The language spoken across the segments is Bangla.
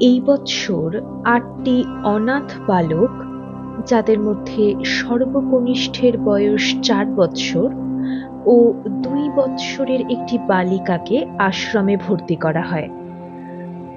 এই বৎসর আটটি অনাথ বালক, যাদের মধ্যে সর্বকনিষ্ঠের বয়স চার বৎসর ও দুই বৎসরের একটি বালিকাকে আশ্রমে ভর্তি করা হয়।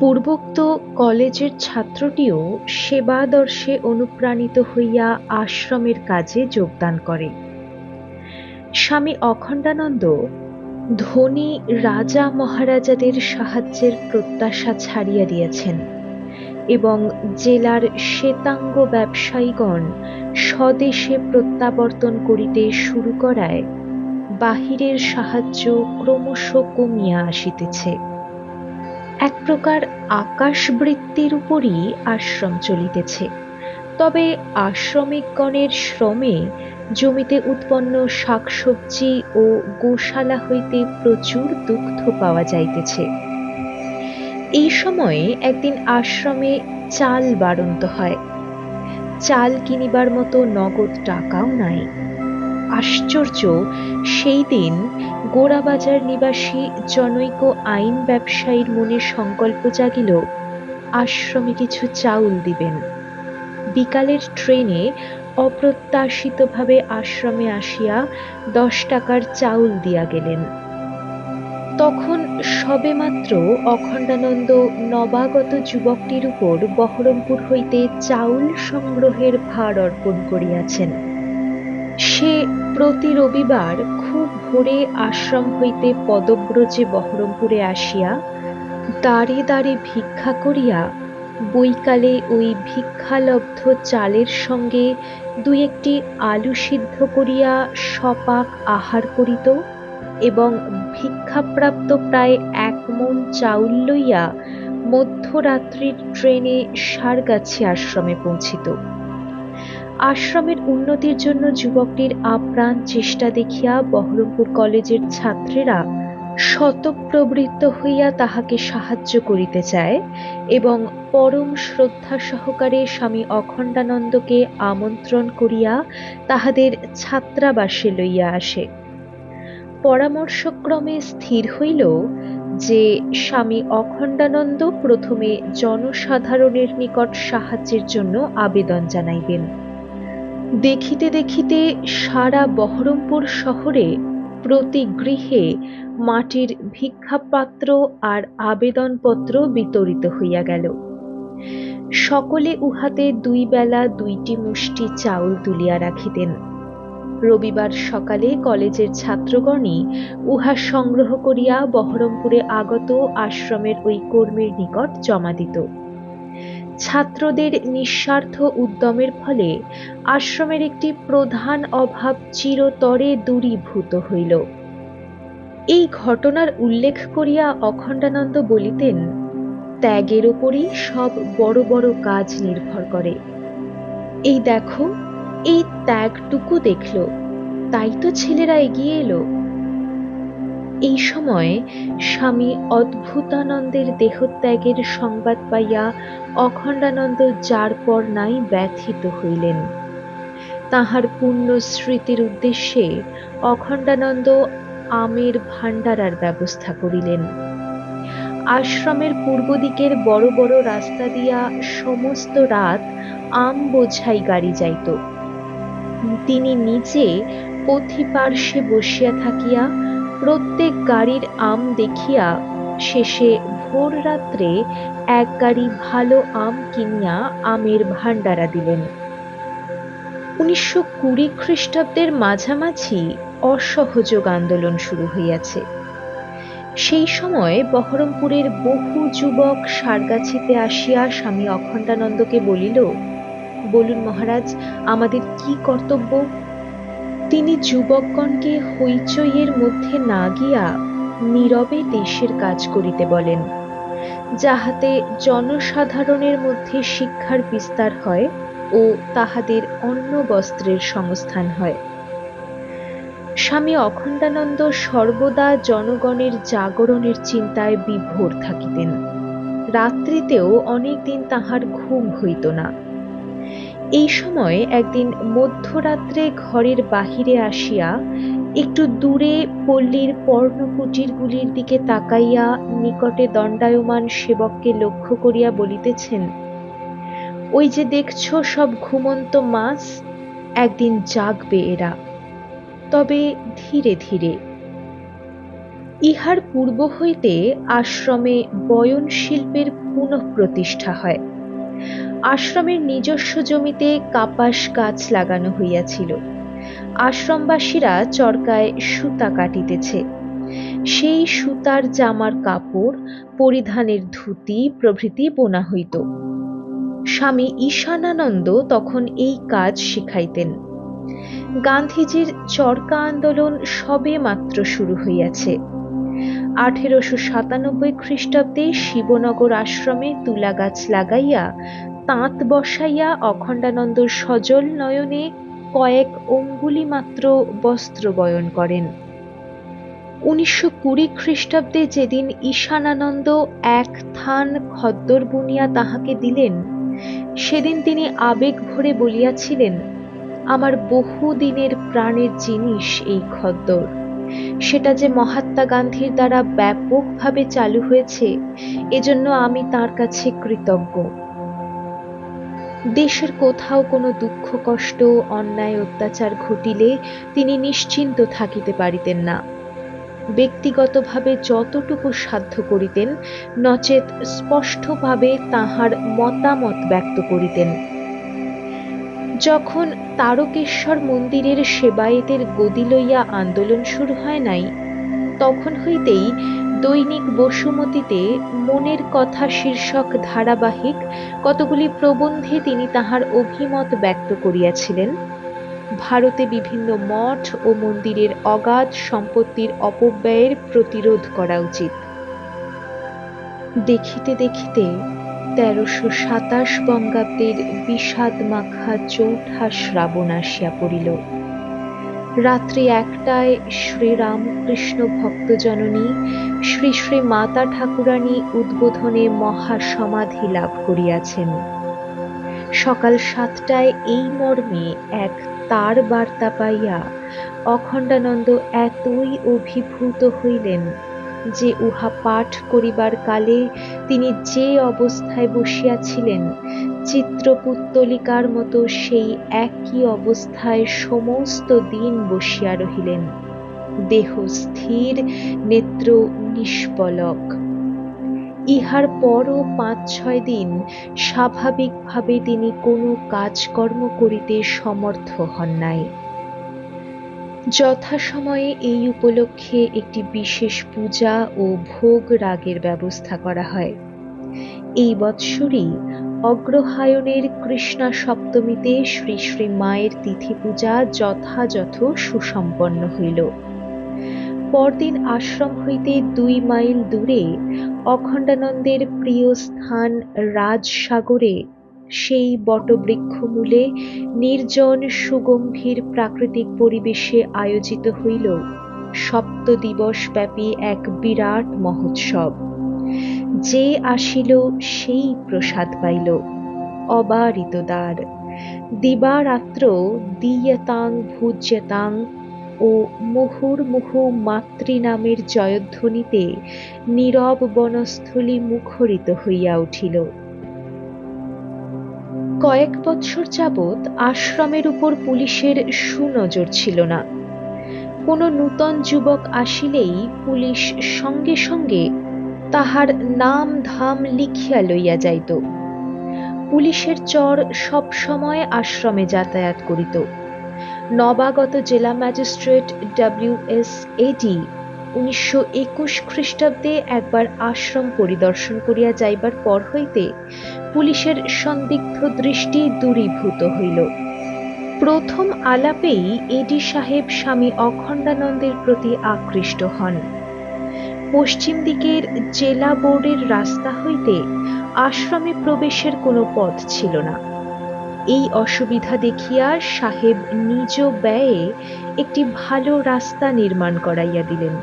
পূর্বোক্ত কলেজের ছাত্রটিও সেবাদর্শে অনুপ্রাণিত হইয়া আশ্রমের কাজে যোগদান করে। স্বামী অখণ্ডানন্দ ধনী রাজা মহারাজাদের সাহায্যের প্রত্যাশা ছাড়িয়া দিয়েছেন। এবং জেলার শ্বেতাঙ্গ ব্যবসায়ীগণ স্বদেশে প্রত্যাবর্তন করিতে শুরু করায়, বাহিরের সাহায্য ক্রমশ কমিয়া আসিতেছে। এক প্রকার আকাশবৃত্তির উপরই আশ্রম চলিতেছে। তবে আশ্রমিকগণের শ্রমে জমিতে উৎপন্ন শাকসবজি ও গোশালা হইতে প্রচুর দুগ্ধ পাওয়া যাইতেছে। এই সময়ে একদিন আশ্রমে চাল বাড়ন্ত হয়। চাল কিনিবার মতো নগদ টাকাও নাই। আশ্চর্য, সেই দিন গোড়াবাজার নিবাসী জনৈক আইন ব্যবসায়ীর মনে সংকল্প জাগিল, আশ্রমে কিছু চাউল দিবেন। বিকালের ট্রেনে অপ্রত্যাশিতভাবে আশ্রমে আসিয়া দশ টাকার চাউল দিয়া গেলেন। তখন সবেমাত্র অখণ্ডানন্দ নবাগত যুবকটির উপর বহরমপুর হইতে চাউল সংগ্রহের ভার অর্পণ করিয়াছেন। সে প্রতি রবিবার খুব ভোরে আশ্রম হইতে পদব্রজে বহরমপুরে আসিয়া দাঁড়ে দাঁড়ে ভিক্ষা করিয়া বৈকালে ওই ভিক্ষালব্ধ চালের সঙ্গে দুই একটি আলু সিদ্ধ করিয়া সপাক আহার করিত এবং ভিক্ষাপ্রাপ্ত প্রায় এক মন চাউল লইয়া মধ্যরাত্রির ট্রেনে সারগাছি আশ্রমে পৌঁছিত। আশ্রমের উন্নতির জন্য যুবকটির আপ্রাণ চেষ্টা দেখিয়া বহরমপুর কলেজের ছাত্রেরা শতপ্রবৃত্ত হইয়া তাহাকে সাহায্য করিতে চায় এবং পরম শ্রদ্ধা সহকারে স্বামী অখণ্ডানন্দকে আমন্ত্রণ করিয়া তাহাদের ছাত্রাবাসে লইয়া আসে। পরামর্শক্রমে স্থির হইল যে স্বামী অখণ্ডানন্দ প্রথমে জনসাধারণের নিকট সাহায্যের জন্য আবেদন জানাইবেন। দেখিতে দেখিতে সারা বহরমপুর শহরে প্রতি গৃহে মাটির ভিক্ষাপাত্র আর আবেদনপত্র বিতরিত হইয়া গেল। সকলে উহাতে দুই বেলা দুইটি মুষ্টি চাউল তুলিয়া রাখিতেন। রবিবার সকালে কলেজের ছাত্রগণই উহা সংগ্রহ করিয়া বহরমপুরে আগত আশ্রমের ওই কর্মীর নিকট জমা দিত। ছাত্রদের নিঃস্বার্থ উদ্যমের ফলে আশ্রমের একটি প্রধান অভাব চিরতরে দূরীভূত হইল। এই ঘটনার উল্লেখ করিয়া অখণ্ডানন্দ বলিতেন, ত্যাগের ওপরই সব বড় বড় কাজ নির্ভর করে। এই দেখো এই ত্যাগটুকু দেখল। তাই তো ছেলেরা এগিয়ে এলো। এই সময় স্বামী অদ্ভুতানন্দের দেহত্যাগের সংবাদ পাইয়া অখণ্ডানন্দ যার পর নাই ব্যথিত হইলেন। তাহার পূর্ণ স্মৃতির উদ্দেশ্যে অখণ্ডানন্দ আমের ভাণ্ডারার ব্যবস্থা করিলেন। আশ্রমের পূর্ব দিকের বড় বড় রাস্তা দিয়া সমস্ত রাত আম বোঝাই গাড়ি যাইত। তিনি নিজে পথিপার্শ্বে বসিয়া থাকিয়া প্রত্যেক গাড়ির আম দেখিয়া শেষে ভোর রাত্রে এক গাড়ি ভালো আম কিনিয়া আমের ভাণ্ডারা দিলেন। উনিশশো কুড়ি খ্রিস্টাব্দের মাঝামাঝি অসহযোগ আন্দোলন শুরু হইয়াছে। সেই সময় বহরমপুরের বহু যুবক সারগাছিতে আসিয়া স্বামী অখণ্ডানন্দকে বলিল বলুন মহারাজ, আমাদের কি কর্তব্য? তিনি যুবকগণকে হইচইয়ের মধ্যে না গিয়া নীরবে দেশের কাজ করিতে বলেন, যাহাতে জনসাধারণের মধ্যে শিক্ষার বিস্তার হয় ও তাহাদের অন্য বস্ত্রের সংস্থান হয়। স্বামী অখণ্ডানন্দ সর্বদা জনগণের জাগরণের চিন্তায় বিভোর থাকিতেন। রাত্রিতেও অনেক দিন তাহার ঘুম হইত না। এই সময় একদিন মধ্যরাত্রে ঘরের বাহিরে আসিয়া একটু দূরে পল্লীর পর্ণকুটিরগুলির দিকে তাকাইয়া নিকটে দণ্ডায়মান সেবককে লক্ষ্য করিয়া বলিতেছেন, ওই যে দেখছ সব ঘুমন্ত মাছ, একদিন জাগবে এরা। তবে ধীরে ধীরে। ইহার পূর্ব হইতে আশ্রমে বয়ন শিল্পের পুনঃপ্রতিষ্ঠা হয়। আশ্রমের নিজস্ব জমিতে কাপাস গাছ লাগানো হইয়াছিল। আশ্রমবাসীরা চরকায় সুতা কাটিতেছে। সেই সুতার জামার কাপড়, পরিধানের ধুতি প্রভৃতি বোনা হইত। স্বামী ঈশানানন্দ তখন এই কাজ শিখাইতেন। গান্ধীজির চরকা আন্দোলন সবে মাত্র শুরু হইয়াছে। আঠেরোশো সাতানব্বই খ্রিস্টাব্দে শিবনগর আশ্রমে তুলা গাছ লাগাইয়া তাঁত বসাইয়া অখণ্ডানন্দর সজল নয়নে কয়েক অঙ্গুলি মাত্র বস্ত্র বয়ন করেন। উনিশশো কুড়ি খ্রিস্টাব্দে যেদিন ঈশানানন্দ এক থান খদ্দর বুনিয়া তাহাকে দিলেন, সেদিন তিনি আবেগ ভরে বলিয়াছিলেন, আমার বহু দিনের প্রাণের জিনিস এই খদ্দর। সেটা যে মহাত্মা গান্ধীর দ্বারা ব্যাপকভাবে চালু হয়েছে, এজন্য আমি তার কাছে কৃতজ্ঞ। দেশের কোথাও কোনো দুঃখ, কষ্ট, অন্যায়, অত্যাচার ঘটিলে তিনি নিশ্চিন্ত থাকিতে পারিতেন না। ব্যক্তিগতভাবে যতটুকু সাধ্য করিতেন, নচেত স্পষ্টভাবে তাহার মতামত ব্যক্ত করিতেন। যখন তারকেশ্বর মন্দিরের সেবায়েতের গদি লইয়া আন্দোলন শুরু হয় নাই, তখন হইতেই দৈনিক বসুমতীতে মনের কথা শীর্ষক ধারাবাহিক কতগুলি প্রবন্ধে তিনি তাহার অভিমত ব্যক্ত করিয়াছিলেন? ভারতে বিভিন্ন মঠ ও মন্দিরের অগাধ সম্পত্তির অপব্যয়ের প্রতিরোধ করা উচিত। দেখিতে দেখিতে তেরোশো সাতাশ বঙ্গাব্দের বিষাদ মাখা চৌঠা শ্রাবণ আসিয়া পড়িল। রাত্রি একটায় শ্রীরামকৃষ্ণ ভক্তজননী, শ্রী শ্রী মাতা ঠাকুরানী উদ্বোধনে মহাসমাধি লাভ করিয়াছেন। সকাল সাতটায় এই মর্মে এক তার বার্তা পাইয়া অখণ্ডানন্দ এতই অভিভূত হইলেন যে উহা পাঠ করিবার কালে তিনি যে অবস্থায় বসিয়াছিলেন চিত্রপুত্তলিকার মতো সেই একই অবস্থায় সমস্ত দিন বসিয়া রহিলেন। দেহ স্থির, নেত্র নিষ্পলক। ইহার পরও পাঁচ ছয় দিন স্বাভাবিকভাবে তিনি কোনো কাজকর্ম করিতে সমর্থ হন নাই। যথাসময়ে এই উপলক্ষে একটি বিশেষ পূজা ও ভোগ রাগের ব্যবস্থা করা হয়। এই বৎসরই অগ্রহায়ণের কৃষ্ণা সপ্তমীতে শ্রী শ্রী মায়ের তিথি পূজা যথাযথ সুসম্পন্ন হইল। পরদিন আশ্রম হইতে দুই মাইল দূরে অখণ্ডানন্দের প্রিয় স্থান রাজসাগরে সেই বটবৃক্ষমূলে নির্জন সুগম্ভীর প্রাকৃতিক পরিবেশে আয়োজিত হইল সপ্ত দিবস ব্যাপী এক বিরাট মহোৎসব। যে আসিল সেই প্রসাদ পাইল, অবারিত দ্বার। দিবারাত্র দিয়তাং ভুজ্যতাং ও মুহুর্মুহু মাতৃ নামের জয়ধ্বনিতে নীরব বনস্থলী মুখরিত হইয়া উঠিল। কয়েক বৎসর যাবৎ আশ্রমের উপর পুলিশের সুনজর ছিল না। কোনো নূতন যুবক আসিলেই পুলিশ সঙ্গে সঙ্গে তাহার নাম ধাম লিখিয়া লইয়া যাইত। পুলিশের চর সব সময় আশ্রমে যাতায়াত করিত। নবাগত জেলা ম্যাজিস্ট্রেট ডাব্লিউ এস এডি উনিশশো একুশ খ্রিস্টাব্দে একবার আশ্রম পরিদর্শন করিয়া যাইবার পর হইতে পুলিশের সন্দিগ্ধ দৃষ্টি দূরীভূত হইল। প্রথম আলাপেই এডি সাহেব স্বামী অখণ্ডানন্দের প্রতি আকৃষ্ট হন। পশ্চিম দিকের জেলা বোর্ডের রাস্তা হইতে আশ্রমে প্রবেশের কোনো পথ ছিল না। এই অসুবিধা দেখিয়া সাহেব নিজ ব্যয়ে একটি ভালো রাস্তা নির্মাণ করাইয়া দিলেন।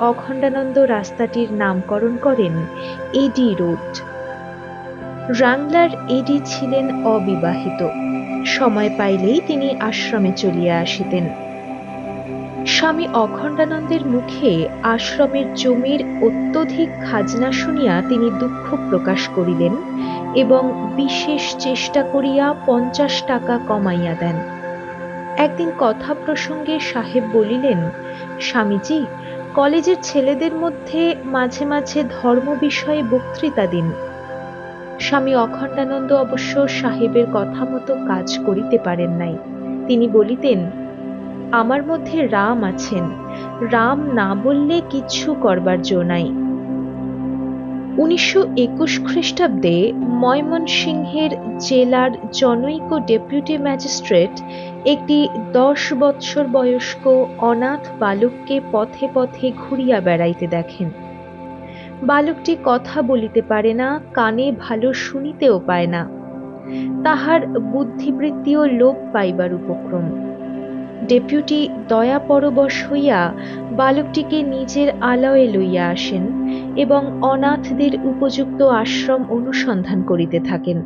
অখণ্ডানন্দ রাস্তাটির নামকরণ করেন এডি রোড। রাংলার এডি ছিলেন অবিবাহিত। সময় পাইলেই তিনি আশ্রমে চলিয়া আসিতেন। স্বামী অখণ্ডানন্দের মুখে আশ্রমের জমির অত্যধিক খাজনা শুনিয়া তিনি দুঃখ প্রকাশ করিলেন এবং বিশেষ চেষ্টা করিয়া পঞ্চাশ টাকা কমাইয়া দেন। একদিন কথা প্রসঙ্গে সাহেব বলিলেন, স্বামীজি, কলেজের ছেলেদের মধ্যে মাঝে মাঝে ধর্ম বিষয়ে বক্তৃতা দিন স্বামী অখণ্ডানন্দ অবশ্য সাহেবের কথা মতো কাজ করিতে পারেন নাই। তিনি বলিতেন আমার মধ্যে রাম আছেন। রাম না বললে কিচ্ছু করবার জো নাই। উনিশশো একুশ খ্রিস্টাব্দে ময়মনসিংহের জেলার জনৈক ডেপুটি ম্যাজিস্ট্রেট একটি দশ বৎসর বয়স্ক অনাথ বালককে পথে পথে ঘুরিয়া বেড়াইতে দেখেন। বালকটি কথা বলিতে পারে না, কানে ভালো শুনিতেও পায় না। তাহার বুদ্ধিবৃত্তিও লোপ পাইবার উপক্রম। ডেপুটি দয়া পরবশ হইয়া বালকটিকে নিজের আলয়ে লইয়া আসেন এবং অনাথদের উপযুক্ত আশ্রম অনুসন্ধান করিতে থাকেন।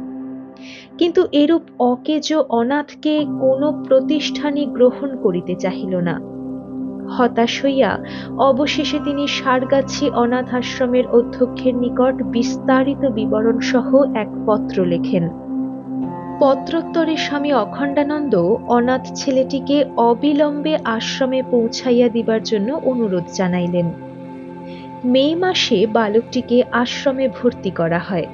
কিন্তু এরূপ অকেজ অনাথকে কোনো প্রতিষ্ঠানই গ্রহণ করিতে চাহিল না। হতাশ হইয়া অবশেষে তিনি সারগাছি অনাথ আশ্রমের অধ্যক্ষের নিকট বিস্তারিত বিবরণ সহ এক পত্র লেখেন। পত্রোত্তরে স্বামী অখণ্ডানন্দ অনাথ ছেলেটিকে অবিলম্বে আশ্রমে পৌঁছাইয়া দিবার জন্য অনুরোধ জানাইলেন। মে মাসে বালকটিকে আশ্রমে ভর্তি করা হয়।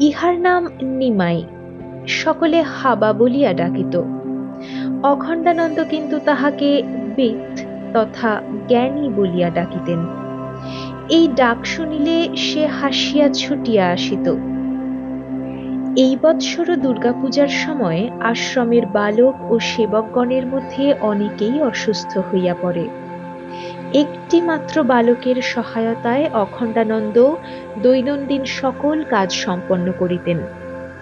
ইহার নাম নিমাই। সকলে হাবা বলিয়া ডাকিত। অখণ্ডানন্দ কিন্তু তাহাকে বেদ তথা জ্ঞানী বলিয়া ডাকিতেন। এই ডাক শুনিলে সে হাসিয়া ছুটিয়া আসিত। এই বৎসরও দুর্গাপূজার সময় আশ্রমের বালক ও সেবকগণের মধ্যে অনেকেই অসুস্থ হইয়া পড়ে। একটি মাত্র বালকের সহায়তায় অখণ্ডানন্দ দৈনন্দিন সকল কাজ সম্পন্ন করিতেন।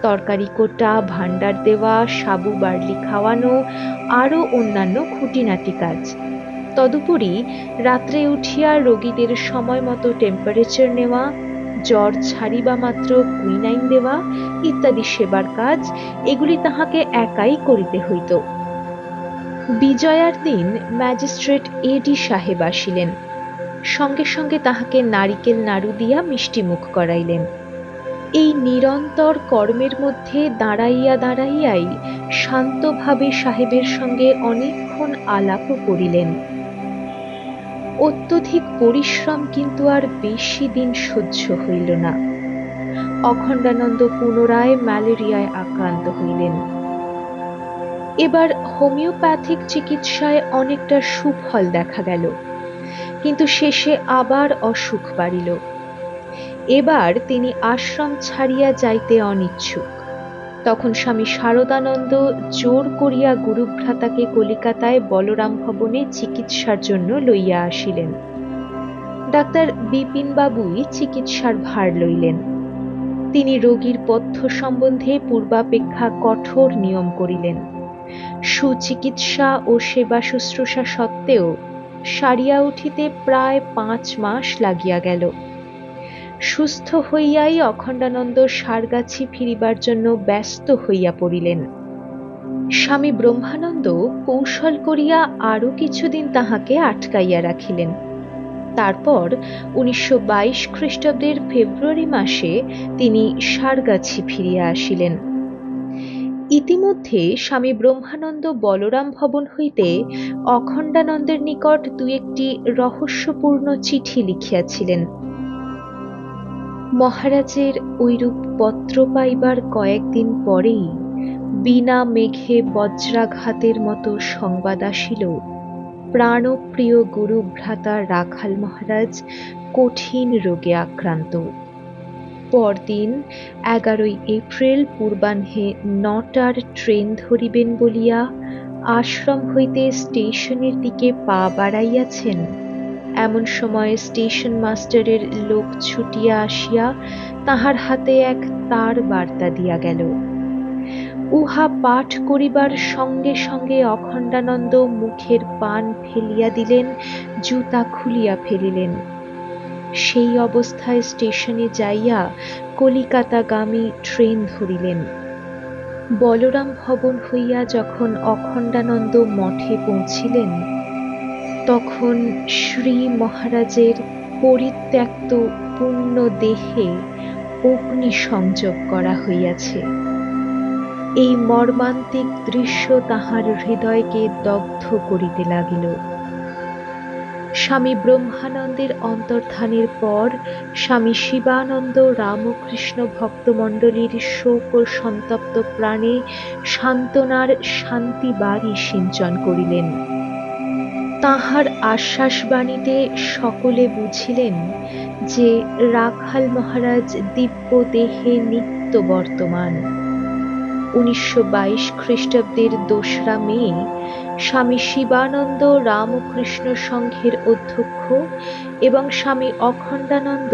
তরকারি কোটা, ভাণ্ডার দেওয়া, সাবু বার্লি খাওয়ানো, আরও অন্যান্য খুঁটিনাটি কাজ। তদুপরি রাত্রে উঠিয়া রোগীদের সময় মতো টেম্পারেচার নেওয়া জ্বর ছাড়িবা মাত্র কুইনাইন দেওয়া ইত্যাদি সেবার কাজ, এগুলি তাহাকে একাই করিতে হইত। বিজয়ার দিন ম্যাজিস্ট্রেট এডি সাহেব আসিলেন। সঙ্গে সঙ্গে তাহাকে নারিকেল নাড়ু দিয়া মিষ্টি মুখ করাইলেন। এই নিরন্তর কর্মের মধ্যে দাঁড়াইয়া দাঁড়াইয়াই শান্তভাবে সাহেবের সঙ্গে অনেকক্ষণ আলাপও করিলেন। অত্যধিক পরিশ্রম কিন্তু আর বেশি দিন সহ্য হইল না। অখণ্ডানন্দ পুনরায় ম্যালেরিয়ায় আক্রান্ত হইলেন। এবার হোমিওপ্যাথিক চিকিৎসায় অনেকটা সুফল দেখা গেল, কিন্তু শেষে আবার অসুখ বাড়িল। এবার তিনি আশ্রম ছাড়িয়া যাইতে অনিচ্ছুক। তখন স্বামী শারদানন্দ জোর করিয়া গুরুভ্রাতাকে কলিকাতায় বলরাম ভবনে চিকিৎসার জন্য লইয়া আসিলেন। ডাক্তার বিপিন বাবুই চিকিৎসার ভার লইলেন। তিনি রোগীর পথ্য সম্বন্ধে পূর্বাপেক্ষা কঠোর নিয়ম করিলেন। সুচিকিৎসা ও সেবা শুশ্রূষা সত্ত্বেও সারিয়া উঠিতে প্রায় পাঁচ মাস লাগিয়া গেল। সুস্থ হইয়াই অখণ্ডানন্দ সারগাছি ফিরিবার জন্য ব্যস্ত হইয়া পড়িলেন। স্বামী ব্রহ্মানন্দ কৌশল করিয়া আরও কিছুদিন তাহাকে আটকাইয়া রাখিলেন। তারপর উনিশশো বাইশ খ্রিস্টাব্দের ফেব্রুয়ারি মাসে তিনি সারগাছি ফিরিয়া আসিলেন। ইতিমধ্যে স্বামী ব্রহ্মানন্দ বলরাম ভবন হইতে অখণ্ডানন্দের নিকট দু একটি রহস্যপূর্ণ চিঠি লিখিয়াছিলেন। মহারাজের ঐরূপ পত্র পাইবার কয়েকদিন পরেই বিনা মেঘে বজ্রাঘাতের মতো সংবাদ আসিল। প্রাণপ্রিয় গুরু ভ্রাতা রাখাল মহারাজ কঠিন রোগে আক্রান্ত। পরদিন এগারোই এপ্রিল পূর্বাহ্নে নটার ট্রেন ধরিবেন বলিয়া আশ্রম হইতে স্টেশনের দিকে পা বাড়াইয়াছেন। এমন সময় স্টেশন মাস্টারের লোক ছুটিয়া আসিয়া তাহার হাতে এক তার বার্তা দিয়া গেল। উহা পাঠ করিবার সঙ্গে সঙ্গে অখণ্ডানন্দ মুখের পান ফেলিয়া দিলেন, জুতা খুলিয়া ফেলিলেন। সেই অবস্থায় স্টেশনে যাইয়া কলিকাতাগামী ট্রেন ধরিলেন। বলরাম ভবন হইয়া যখন অখণ্ডানন্দ মঠে পৌঁছিলেন তখন শ্রী মহারাজের পরিত্যক্ত পূর্ণ দেহে অগ্নি সংযোগ করা হইয়াছে। এই মর্মান্তিক দৃশ্য তাহার হৃদয়কে দগ্ধ করিতে লাগিল। স্বামী ব্রহ্মানন্দের অন্তর্ধানের পর স্বামী শিবানন্দ রামকৃষ্ণ ভক্তমণ্ডলীর শোক ও সন্তপ্ত প্রাণে সান্ত্বনার শান্তি বাড়ি সিঞ্চন করিলেন। তাহার আশ্বাসবাণীতে সকলে বুঝিলেন যে রাখাল মহারাজ দিব্য দেহে নিত্য বর্তমান। উনিশশো বাইশ খ্রিস্টাব্দের দোসরা মে স্বামী শিবানন্দ রামকৃষ্ণ সংঘের অধ্যক্ষ এবং স্বামী অখণ্ডানন্দ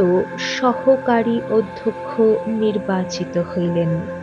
সহকারী অধ্যক্ষ নির্বাচিত হইলেন।